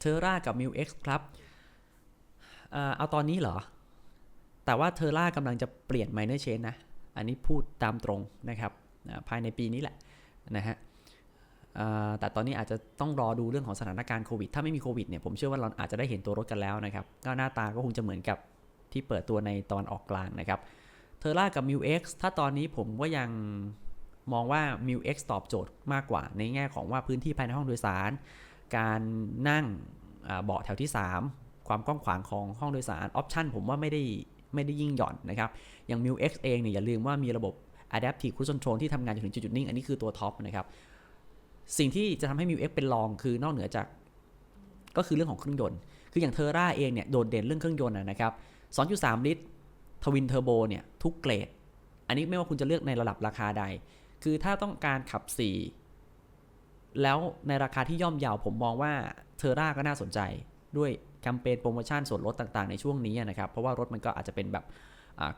เทอร่ากับ m ิ x ครับเอาตอนนี้เหรอ แต่ว่าเทอร่ากำลังจะเปลี่ยน minor chain นะ อันนี้พูดตามตรงนะครับภายในปีนี้แหละนะฮะแต่ตอนนี้อาจจะต้องรอดูเรื่องของสถานการณ์โควิด ถ้าไม่มีโควิดเนี่ยผมเชื่อว่าเราอาจจะได้เห็นตัวรถกันแล้วนะครับ ก็หน้าตาก็คงจะเหมือนกับที่เปิดตัวในตอนออกกลางนะครับเทอร่ากับ m ิ x ถ้าตอนนี้ผมก็ยังมองว่า m ิ x ตอบโจทย์มากกว่า ในแง่ของว่าพื้นที่ภายในห้องโดยสาร การนั่งเบาะแถวที่ 3 ความกว้างขวางของห้องโดยสารออปชันผมว่าไม่ได้ไม่ได้ยิ่งหย่อนนะครับอย่าง m ิ x เองเนี่ยอย่าลืมว่ามีระบบ Adaptive Cruise Control ที่ทำงานจนถึงจุดๆนิ่ง อันนี้คือตัวท็อปนะครับ สิ่งที่จะทำให้ m ิ x เป็นรองคือนอกเหนือจาก ก็คือเรื่องของเครื่องยนต์ คืออย่างเทอร่าเองเนี่ยโดดเด่นเรื่องเครื่องยนต์นะนะครับ 2.3 ลิตรทวินเทอร์โบเนี่ยทุกเกรด อันนี้ไม่ว่าคุณจะเลือกในระดับราคาใด คือถ้าต้องการขับ 4 แล้วในราคาที่ย่อมเยาวผมมองว่าเทอร่าก็น่าสนใจด้วยแคมเปญโปรโมชั่นส่วนลดต่างๆในช่วงนี้นะครับ เพราะว่ารถมันก็อาจจะเป็นแบบ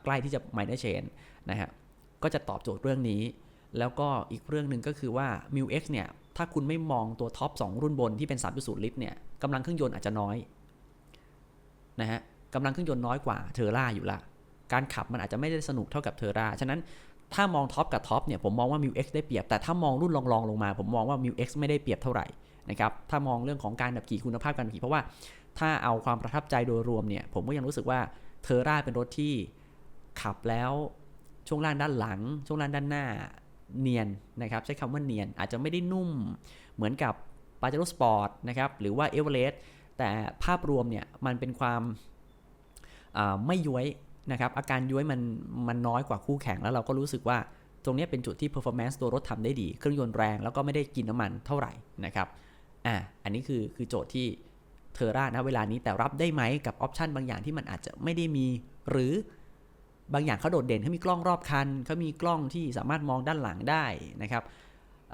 ใกล้ที่จะ minor chain นะฮะก็จะตอบโจทย์เรื่องนี้ แล้วก็อีกเรื่องหนึ่งก็คือว่า m ิ x เนี่ย ถ้าคุณไม่มองตัวท็อป 2 รุ่นบนที่เป็น 3.0 ลิตรเนี่ยกำลังเครื่องยนต์อาจจะน้อยนะฮะกำลังเครื่องยนต์น้อยกว่าเทอร่าอยู่ละการขับมันอาจจะไม่ได้สนุกเท่ากับเทอร่าฉะนั้น ถ้ามองท็อปกับท็อปเนี่ยผมมองว่า m ิ x ได้เปรียบ แต่ถ้ามองรุ่นรองๆลงมา ผมมองว่า m ิ x ไม่ได้เปรียบเท่าไหร่นะครับถ้ามองเรื่องของการขับขี่คุณภาพการขับขี่เพราะว่าถ้าเอาความประทับใจโดยรวมเนี่ยผมก็ยังรู้สึกว่าเทอร่าเป็นรถที่ขับแล้วช่วงล่างด้านหลัง ช่วงล่างด้านหน้าเนียนนะครับใช้คำว่าเนียนอาจจะไม่ได้นุ่มเหมือนกับปาเจโร่สปอร์ตนะครับหรือว่าเอเวอเรสต์แต่ภาพรวมเนี่ยมันเป็นความไม่ย้วย นะครับอาการย้วยมันมันน้อยกว่าคู่แข่งแล้วเราก็รู้สึกว่าตรงนี้เป็นจุดที่ performance ตัวรถทำได้ดี เครื่องยนต์แรงแล้วก็ไม่ได้กินน้ำมันเท่าไหร่นะครับอ่าอันนี้คือคือโจทย์ที่เทอร่านะเวลานี้แต่รับได้ไหมกับออปชันบางอย่างที่มันอาจจะไม่ได้มี หรือบางอย่างเขาโดดเด่นเขามีกล้องรอบคันเขามีกล้องที่สามารถมองด้านหลังได้นะครับ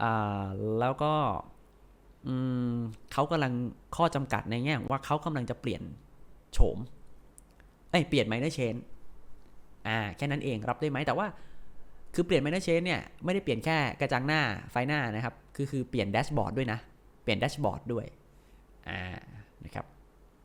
อ่าแล้วก็อืมเขากำลังข้อจำกัดในแง่ว่าเขากำลังจะเปลี่ยนโฉมเอ้ยเปลี่ยนไมเนอร์เชน อ่าแค่นั้นเองรับได้ไหมแต่ว่า คือเปลี่ยนไมเนอร์เชนเนี่ยไม่ได้เปลี่ยนแค่กระจังหน้าไฟหน้านะครับ คือคือเปลี่ยนแดชบอร์ดด้วยนะ เปลี่ยนแดชบอร์ดด้วยอ่า